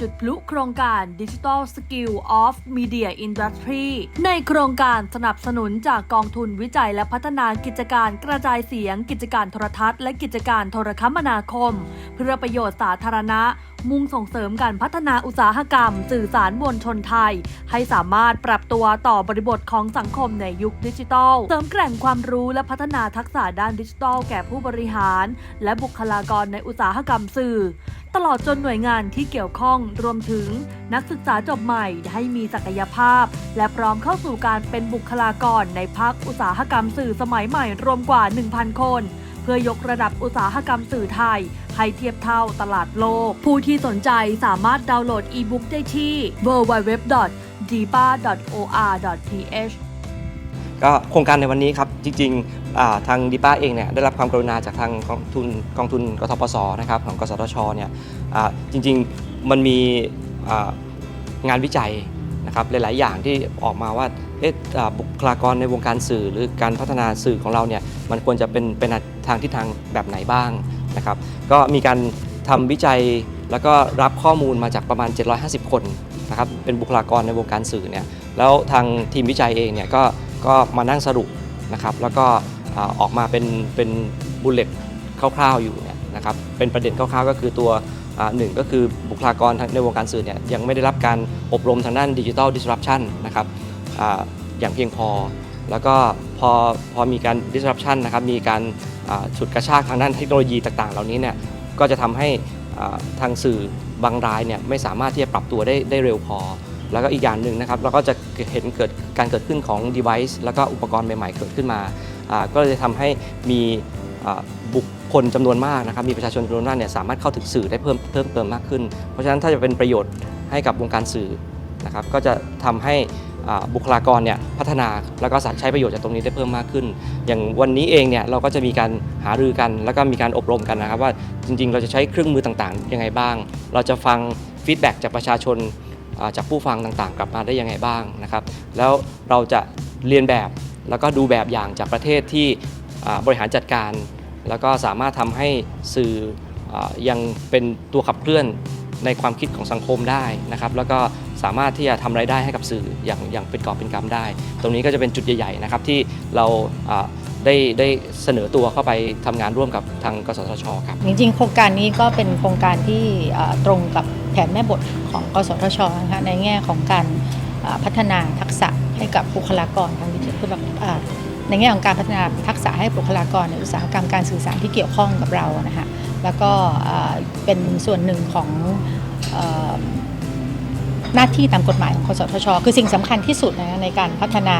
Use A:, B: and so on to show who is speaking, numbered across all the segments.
A: จุดพลุโครงการ Digital Skill of Media Industry ในโครงการสนับสนุนจากกองทุนวิจัยและพัฒนากิจการกระจายเสียง กิจการโทรทัศน์ และกิจการโทรคมนาคม เพื่อประโยชน์สาธารณะ มุ่งส่งเสริมการพัฒนาอุตสาหกรรม สื่อสารมวลชนไทย ให้สามารถปรับตัวต่อบริบทของสังคมในยุคดิจิทัล เสริมแกร่งความรู้และพัฒนาทักษะด้านดิจิทัล แก่ผู้บริหาร และบุคลากรในอุตสาหกรรมสื่อ ตลอดจนหน่วยงานที่เกี่ยวข้องรวมถึงนักศึกษาจบใหม่ให้มีศักยภาพ และพร้อมเข้าสู่การเป็นบุคลากรในภาคอุตสาหกรรมสื่อสมัยใหม่รวมกว่า 1,000 คน เพื่อยกระดับอุตสาหกรรมสื่อไทย ให้เทียบเท่าตลาดโลก ผู้ที่สนใจสามารถดาวน์โหลดอีบุ๊กได้ที่ www.dipa.or.th
B: ก็โครงการในวันนี้ครับจริงๆทางดีป้าเองเนี่ยได้รับความกรุณาจากทางกองทุนกองทุนกทปสนะครับของกสทชเนี่ยจริงๆมันมีงานวิจัยนะครับหลายๆ อย่างที่ออกมาว่าเอะบุคลากรในวงการสื่อ หรือการพัฒนาสื่อของเราเนี่ยมันควรจะเป็นเป็นทางทิศทางแบบไหนบ้างนะครับก็มีการทำวิจัยแล้วก็รับข้อมูลมาจากประมาณ 750 คนนะครับเป็นบุคลากรในวงการสื่อเนี่ยแล้วทางทีมวิจัยเองเนี่ยก็ ก็มานั่งสรุปนะครับแล้วก็ออกมาเป็นเป็นบุลเลตคร่าวๆอยู่เนี่ยนะครับเป็นประเด็นคร่าวๆก็คือตัวหนึ่งก็คือบุคลากรในวงการสื่อเนี่ยยังไม่ได้รับการอบรมทางด้านดิจิทัลดิสรัปชันนะครับออย่างเพียงพอ แล้วก็พอพอมีการ disruption นะครับมีการฉุดกระชากทางด้านเทคโนโลยีต่างๆ เหล่านี้เนี่ยก็จะทำให้ทางสื่อบางรายเนี่ยไม่สามารถที่จะปรับตัวได้ได้เร็วพอ แล้วก็อีกอย่างหนึ่งนะครับเราก็จะเห็นเกิดการเกิดขึ้นของ device แล้วก็อุปกรณ์ใหม่ๆ เกิดขึ้นมาก็เลยทำให้มีบุคคลจำนวนมากนะครับมีประชาชนจำนวนมากเนี่ยสามารถเข้าถึงสื่อได้เพิ่มเพิ่มเติมมากขึ้น เพราะฉะนั้นถ้าจะเป็นประโยชน์ให้กับวงการสื่อนะครับก็จะทำให้บุคลากรเนี่ยพัฒนาแล้วก็สามารถใช้ประโยชน์จากตรงนี้ได้เพิ่มมากขึ้น อย่างวันนี้เองเนี่ยเราก็จะมีการหารือกันแล้วก็มีการอบรมกันนะครับว่าจริงๆ เราจะใช้เครื่องมือต่างๆยังไงบ้าง เราจะฟังฟีดแบ็กจากประชาชน จากผู้ฟังต่างๆ กลับมาได้ยังไงบ้างนะครับ แล้วเราจะเรียนแบบแล้วก็ดูแบบอย่างจากประเทศที่บริหารจัดการ แล้วก็สามารถทำให้สื่ออยังเป็นตัวขับเคลื่อนในความคิดของสังคมได้นะครับ แล้วก็สามารถที่จะทำรายได้ให้กับสื่ออย่างอย่างเป็นกอบเป็นกำได้ ตรงนี้ก็จะเป็นจุดใหญ่ๆนะครับที่เราได้ได้เสนอตัวเข้าไปทำงานร่วมกับทางกสทชครับ
C: จริงๆ โครงการนี้ก็เป็นโครงการที่ตรงกับ แผนแม่บทของกสทชนะคะในแง่ของการพัฒนาทักษะให้กับบุคลากรทางดิจิทัลในแง่ของการพัฒนาทักษะให้บุคลากรในอุตสาหกรรมการสื่อสารที่เกี่ยวข้องกับเรานะคะแล้วก็เป็นส่วนหนึ่งของหน้าที่ตามกฎหมายของกสทช คือสิ่งสำคัญที่สุดนะในการพัฒนา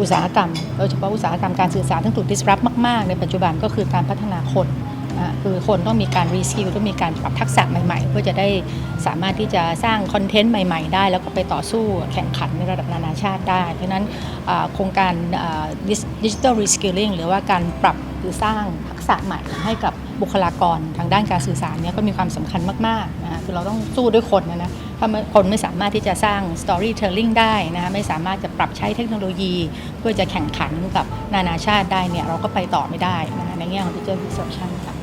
C: อุตสาหกรรมโดยเฉพาะอุตสาหกรรมการสื่อสารที่ถูก disrupt มาก ๆ ในปัจจุบันก็คือการพัฒนาคนคือคนต้องมีการรีสกิลต้องมีการปรับทักษะใหม่ ๆ เพื่อจะได้ สามารถที่จะสร้างคอนเทนต์ใหม่ ๆ ได้ แล้วก็ไปต่อสู้แข่งขันในระดับนานาชาติได้ เพราะนั้นโครงการดิจิทัลรีสกิลลิ่งหรือว่าการปรับหรือสร้างทักษะใหม่ให้กับบุคลากรทางด้านการสื่อสารเนี่ยก็มีความสำคัญมากๆนะคือเราต้องสู้ด้วยคนนะนะถ้าคนไม่สามารถที่จะสร้าง storytelling ได้นะคะไม่สามารถจะปรับใช้เทคโนโลยี เพื่อจะแข่งขันกับนานาชาติได้เนี่ยเราก็ไปต่อไม่ได้นะคะในแง่ของ digital disruption ค่ะ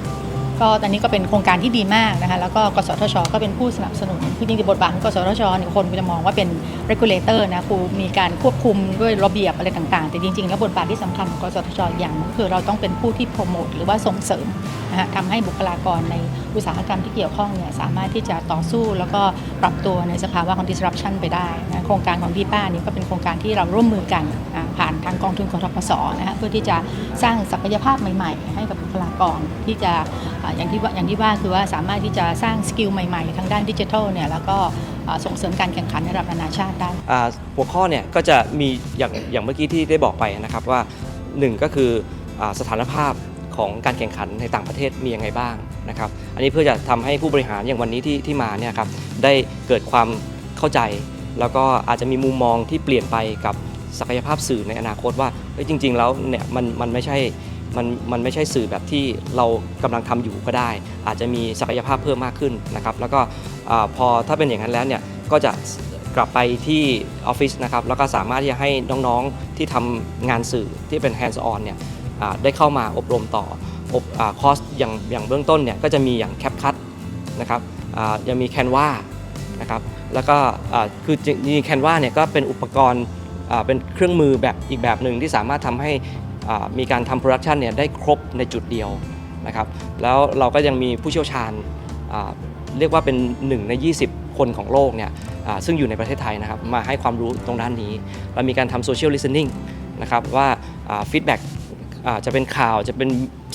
C: ก็ตอนนี้ก็เป็นโครงการที่ดีมากนะคะแล้วก็กสทช ก็เป็นผู้สนับสนุนคือจริงๆบทบาทของกสทชเนี่ยคนก็จะมองว่าเป็น regulator นะคือมีการควบคุมด้วยระเบียบอะไรต่างๆ แต่จริงๆ แล้วบทบาทที่สำคัญของกสทชอย่างหนึ่งคือเราต้องเป็นผู้ที่โปรโมทหรือว่าส่งเสริมนะคะทำให้บุคลากรในอุตสาหกรรมที่เกี่ยวข้องเนี่ยสามารถที่จะต่อสู้แล้วก็ปรับตัวในสภาวะของ disruption ไปได้นะโครงการของดีป้านี่ก็เป็นโครงการที่เราร่วมมือกันผ่านทางกองทุนกทปสนะคะเพื่อที่จะสร้างศักยภาพใหม่ ๆ ให้กับ บุคลากรที่จะอย่างที่ว่าอย่างที่ว่าคือว่าสามารถที่จะสร้างสกิลใหม่ๆ ทางด้านดิจิทัลเนี่ยแล้วก็ส่งเสริมการแข่งขันในระดับนานาชาติได้
B: หัวข้อเนี่ยก็จะมีอย่างอย่างเมื่อกี้ที่ได้บอกไปนะครับว่าหนึ่งก็คืออสถานภาพของการแข่งขันในต่างประเทศมียังไงบ้างนะครับ อันนี้เพื่อจะทำให้ผู้บริหารอย่างวันนี้ที่ที่มาเนี่ยครับได้เกิดความเข้าใจ แล้วก็อาจจะมีมุมมองที่เปลี่ยนไปกับศักยภาพสื่อในอนาคตว่าจริง ๆ แล้วเนี่ยมันมันไม่ใช่ มันมันไม่ใช่สื่อแบบที่เรากำลังทำอยู่ก็ได้ อาจจะมีศักยภาพเพิ่มมากขึ้นนะครับ แล้วก็พอถ้าเป็นอย่างนั้นแล้วเนี่ยก็จะกลับไปที่ออฟฟิศนะครับแล้วก็สามารถที่จะให้น้องๆที่ทำงานสื่อที่เป็น hands on เนี่ยได้เข้ามาอบรมต่ออบอาคอร์สอย่างอย่างเบื้องต้นเนี่ยก็จะมีอย่าง CapCut นะครับยังมี Canva นะครับแล้วก็คือจริงๆ Canva เนี่ยก็เป็นอุปกรณ์เป็นเครื่องมือแบบอีกแบบหนึ่งที่สามารถทำให้ มีการทำโปรดักชันเนี่ยได้ครบในจุดเดียวนะครับแล้วเราก็ยังมีผู้เชี่ยวชาญเรียกว่าเป็น 1 ใน 20 คนของโลกเนี่ยซึ่งอยู่ในประเทศไทยนะครับมาให้ความรู้ตรงด้านนี้ เรามีการทำโซเชียลลิส t e น n ิ g นะครับว่าฟีดแบ็กจะเป็นข่าวจะเป็น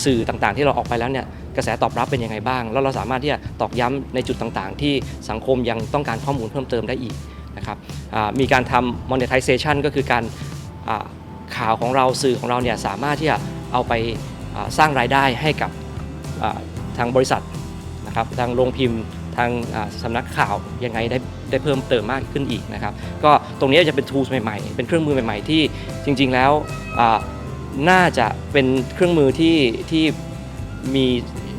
B: สื่อต่างๆ ที่เราออกไปแล้วเนี่ยกระแสตอบรับเป็นยังไงบ้าง แล้วเราสามารถที่จะตอกย้ำในจุดต่างๆ ที่สังคมยังต้องการข้อมูลเพิ่มเติมได้อีกนะครับมีการทำ monetization ก็คือการ ข่าวของเราสื่อของเราเนี่ยสามารถที่จะเอาไปสร้างรายได้ให้กับทางบริษัทนะครับทางโรงพิมพ์ทางสำนักข่าวยังไงได้ได้เพิ่มเติมมากขึ้นอีกนะครับ ก็ตรงนี้จะเป็น tools ใหม่ๆ เป็นเครื่องมือใหม่ๆ ที่จริง ๆแล้วน่าจะเป็นเครื่องมือที่ที่มี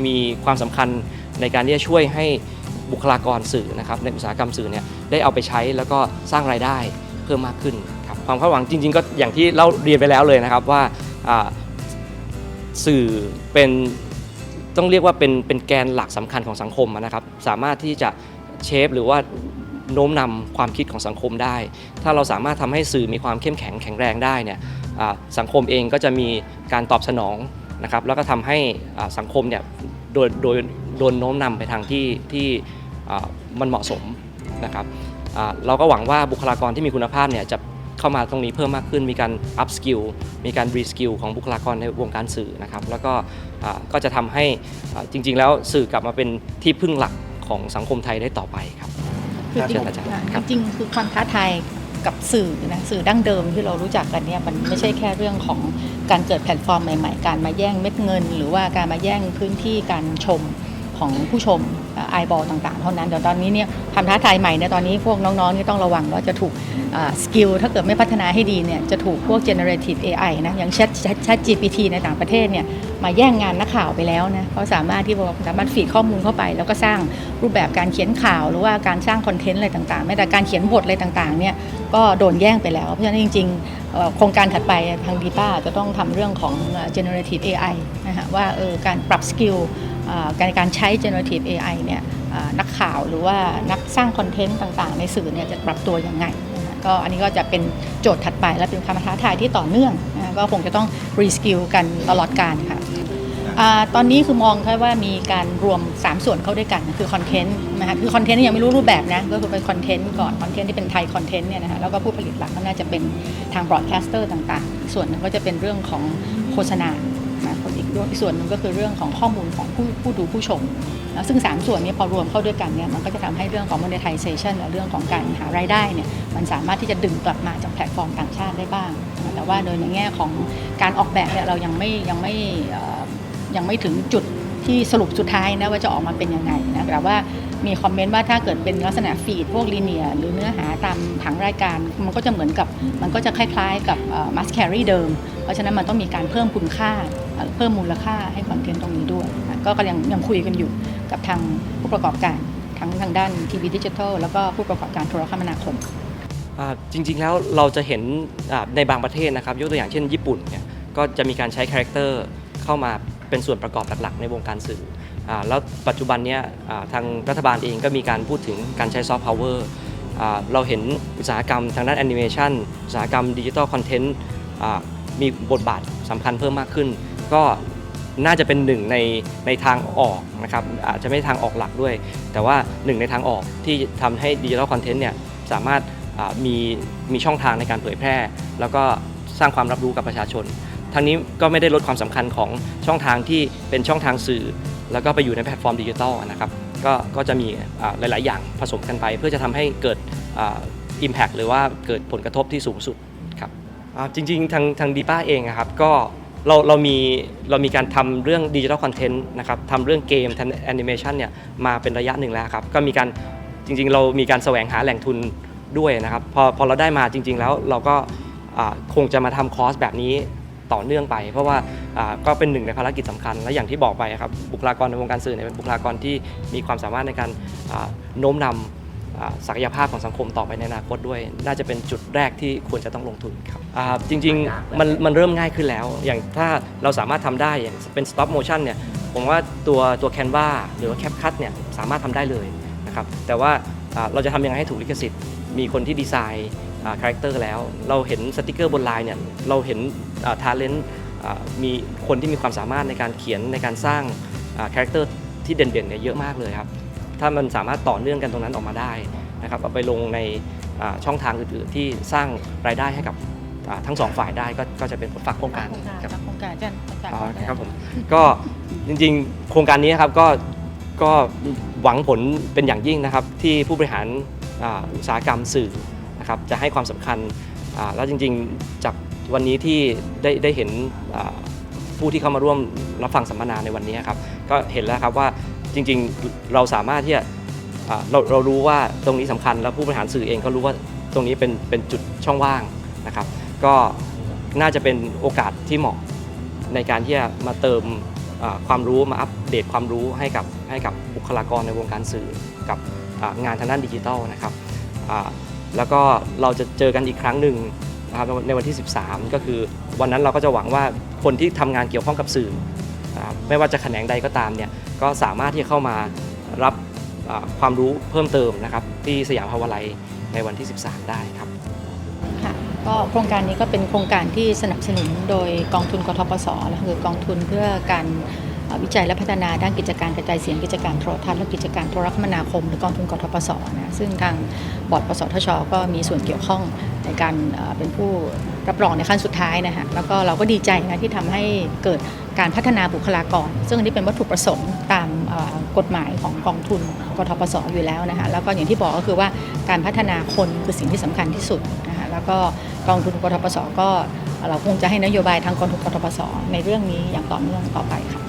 B: มีความสำคัญในการที่จะช่วยให้บุคลากรสื่อนะครับในอุตสาหกรรมสื่อเนี่ยได้เอาไปใช้แล้วก็สร้างรายได้เพิ่มมากขึ้น ความคาดหวังจริง ๆ ก็อย่างที่เล่าเรียนไปแล้วเลยนะครับว่าสื่อเป็นต้องเรียกว่าเป็นเป็นแกนหลักสำคัญของสังคมนะครับ สามารถที่จะเชฟหรือว่าโน้มนำความคิดของสังคมได้ ถ้าเราสามารถทำให้สื่อมีความเข้มแข็งแข็งแรงได้เนี่ยสังคมเองก็จะมีการตอบสนองนะครับ แล้วก็ทำให้สังคมเนี่ยโดยโดยโดนโน้มนำไปทางที่ที่มันเหมาะสมนะครับเราก็หวังว่าบุคลากรที่มีคุณภาพเนี่ยจะ เข้ามาตรงนี้เพิ่มมากขึ้น มีการ up skill มีการ re skill ของบุคลากรในวงการสื่อนะครับ แล้วก็อ่าก็จะทำให้อ่าจริง ๆ แล้วสื่อกลับมาเป็นที่พึ่งหลักของสังคมไทยได้ต่อไปครับ
C: คือจริง
B: เชิญอาจารย์ครับ
C: จริงๆคือความท้าทายกับสื่อนะสื่อดั้งเดิมที่เรารู้จักกันเนี่ยมันไม่ใช่แค่เรื่องของการเกิดแพลตฟอร์มใหม่ ๆ การมาแย่งเม็ดเงิน หรือว่าการมาแย่งพื้นที่การชม ของผู้ชมไอบอลต่างๆ เท่านั้นเดี๋ยวตอนนี้เนี่ยความท้าทายใหม่เนี่ยตอนนี้พวกน้องๆนี่ต้องระวังว่าจะถูกสกิลถ้าเกิดไม่พัฒนาให้ดีเนี่ยจะถูกพวก generative AI นะอย่าง Chat Chat GPT ในต่างประเทศเนี่ยมาแย่งงานนักข่าวไปแล้วนะเขาสามารถที่บอกสามารถฟีดข้อมูลเข้าไป แล้วก็สร้างรูปแบบการเขียนข่าว หรือว่าการสร้างคอนเทนต์อะไรต่างๆแม้แต่การเขียนบทอะไรต่างๆเนี่ยก็โดนแย่งไปแล้ว เพราะฉะนั้นจริงๆโครงการถัดไปทางดีป้าจะต้องทำเรื่องของ generative AI นะฮะว่าเออการปรับสกิล การการใช้ generative AI เนี่ยนักข่าวหรือว่านักสร้างคอนเทนต์ต่างๆ ในสื่อเนี่ยจะปรับตัวยังไงก็อันนี้ก็จะเป็นโจทย์ถัดไปและเป็นความท้าทายที่ต่อเนื่อง ก็คงจะต้อง reskill กันตลอดการค่ะตอนนี้คือมองแค่ว่ามีการรวม 3 ส่วนเข้าด้วยกันคือคอนเทนต์นะคะคือคอนเทนต์ยังไม่รู้รูปแบบนะก็คือเป็นคอนเทนต์ก่อนคอนเทนต์ที่เป็นไทยคอนเทนต์เนี่ยนะคะแล้วก็ผู้ผลิตหลักก็น่าจะเป็นทางบรอดแคสเตอร์ต่างๆ ส่วนหนึงก็จะเป็นเรื่องของโฆษณานะ อีกด้วยส่วนหนึ่งก็คือเรื่องของข้อมูลของผู้ผู้ดูผู้ชมนะซึ่ง 3 ส่วนนี้พอรวมเข้าด้วยกันเนี่ยมันก็จะทำให้เรื่องของ monetization และเรื่องของการหารายได้เนี่ยมันสามารถที่จะดึงกลับมาจากแพลตฟอร์มต่างชาติได้บ้าง แต่ว่าโดยในแง่ของการออกแบบเนี่ยเรายังไม่ยังไม่ยังไม่ถึงจุดที่สรุปสุดท้ายนะว่าจะออกมาเป็นยังไงนะแต่ว่า มีคอมเมนต์ว่าถ้าเกิดเป็นลักษณะฟีดพวกลีเนียหรือเนื้อหาตามผังรายการ มันก็จะเหมือนกับมันก็จะคล้ายๆกับมัสแครีเดิม เพราะฉะนั้นมันต้องมีการเพิ่มคุณค่า เพิ่มมูลค่าให้คอนเทนต์ตรงนี้ด้วย ก็กำลังยังคุยกันอยู่กับทางผู้ประกอบการทั้งทางด้านทีวีดิจิทัลแล้วก็ผู้ประกอบการโทรคมนาคม
B: จริงๆแล้วเราจะเห็นในบางประเทศนะครับ ยกตัวอย่างเช่นญี่ปุ่นเนี่ยก็จะมีการใช้คาแรคเตอร์เข้ามาเป็นส่วนประกอบหลักๆ ในวงการสื่อ แล้วปัจจุบันนี้ทางรัฐบาลเองก็มีการพูดถึงการใช้ซอฟต์พาวเวอร์เราเห็นอุตสาหกรรมทางด้านแอนิเมชันอุตสาหกรรมดิจิทัลคอนเทนต์มีบทบาทสำคัญเพิ่มมากขึ้น ก็น่าจะเป็นหนึ่งในในทางออกนะครับอาจจะไม่ทางออกหลักด้วย แต่ว่าหนึ่งในทางออกที่ทำให้ดิจิทัลคอนเทนต์เนี่ยสามารถมีมีช่องทางในการเผยแพร่ แล้วก็สร้างความรับรู้กับประชาชนทั้งนี้ก็ไม่ได้ลดความสำคัญของช่องทางที่เป็นช่องทางสื่อ แล้วก็ไปอยู่ในแพลตฟอร์มดิจิทัลนะครับก็ก็จะมีหลาย ๆ อย่างผสมกันไป เพื่อจะทำให้เกิดอิมแพ t หรือว่าเกิดผลกระทบที่สูงสุดครับจริง ๆ ทางทางดีป้าเองอะครับก็เราเรามีเรามีการทำเรื่องดิจิทัลคอนเทนต์นะครับทำเรื่องเกมทำแอนิเมชันเนี่ยมาเป็นระยะหนึ่งแล้วครับก็มีการจริง ๆ เรามีการแสวงหาแหล่งทุนด้วยนะครับพอพอเราได้มาจริง ๆ แล้วเราก็คงจะมาทำคอร์สแบบนี้ ต่อเนื่องไป เพราะว่าก็เป็นหนึ่งในภารกิจสำคัญ และอย่างที่บอกไปครับบุคลากรในวงการสื่อเป็นบุคลากรที่มีความสามารถในการโน้มนำอ่าศักยภาพของสังคมต่อไปในอนาคตด้วย น่าจะเป็นจุดแรกที่ควรจะต้องลงทุนครับจริงๆมันมันเริ่มง่ายขึ้นแล้ว อย่างถ้าเราสามารถทำได้อย่างเป็น stop motion เนี่ยผมว่าตัวตัว Canva หรือว่า CapCut เนี่ยสามารถทำได้เลยนะครับแต่ว่าอ่าเราจะทำยังไงให้ถูกลิขสิทธิ์ มีคนที่ดีไซน์ คาแรคเตอร์แล้ว เราเห็นสติกเกอร์บนไลน์เนี่ยเราเห็นทาเลนต์มีคนที่มีความสามารถในการเขียนในการสร้างคาแรคเตอร์ที่เด่นๆเนี่ยเยอะมากเลยครับ ถ้ามันสามารถต่อเนื่องกันตรงนั้นออกมาได้นะครับเอาไปลงในอ่าช่องทางอื่นๆ ที่สร้างรายได้ให้กับอ่าทั้งสองฝ่ายได้ก็ก็จะเป็นผลฝากโครงการครับ
C: โครงการอาจารย์อาจารย์
B: อ๋อครับผมก็จริงๆ โครงการนี้นะครับก็ก็หวังผลเป็นอย่างยิ่งนะครับที่ผู้บริหารอ่าอุตสาหกรรมสื่อ นะครับจะให้ความสำคัญแล้วจริงๆ จากวันนี้ที่ได้ได้เห็นผู้ที่เข้ามาร่วมรับฟังสัมมนาในวันนี้ครับก็เห็นแล้วครับว่าจริงๆเราสามารถที่จะเราเรารู้ว่าตรงนี้สำคัญแล้วผู้บริหารสื่อเองก็รู้ว่าตรงนี้เป็นเป็นจุดช่องว่างนะครับ ก็น่าจะเป็นโอกาสที่เหมาะในการที่จะมาเติมความรู้มาอัปเดตความรู้ให้กับให้กับบุคลากรในวงการสื่อกับงานทางด้านดิจิทัลนะครับ แล้วก็เราจะเจอกันอีกครั้งหนึ่งนะครับในวันที่ 13 ก็คือวันนั้นเราก็จะหวังว่าคนที่ทำงานเกี่ยวข้องกับสื่อนะไม่ว่าจะแขนงใดก็ตามเนี่ยก็สามารถที่จะเข้ามารับความรู้เพิ่มเติมนะครับที่สยามพาวไลในวันที่ 13 ได้ครับ
C: ค่ะก็โครงการนี้ก็เป็นโครงการที่สนับสนุนโดยกองทุนกทปสนะคะคือกองทุนเพื่อการ วิจัยและพัฒนาด้านกิจการกระจายเสียงกิจการโทรทัศน์และกิจการโทรคมนาคม หรือกองทุนกทปสนะซึ่งทางบอร์ดปสทช ก็มีส่วนเกี่ยวข้องในการเป็นผู้รับรองในขั้นสุดท้ายนะฮะแล้วก็เราก็ดีใจนะที่ทำให้เกิดการพัฒนาบุคลากร ซึ่งอันนี้เป็นวัตถุประสงค์ตามกฎหมายของกองทุนกทปสอยู่แล้วนะคะแล้วก็อย่างที่บอกก็คือว่าการพัฒนาคนคือสิ่งที่สำคัญที่สุดนะคะแล้วก็กองทุนกทปสก็เราคงจะให้นโยบายทางกองทุนกทปสในเรื่องนี้อย่างต่อเนื่องต่อไปค่ะ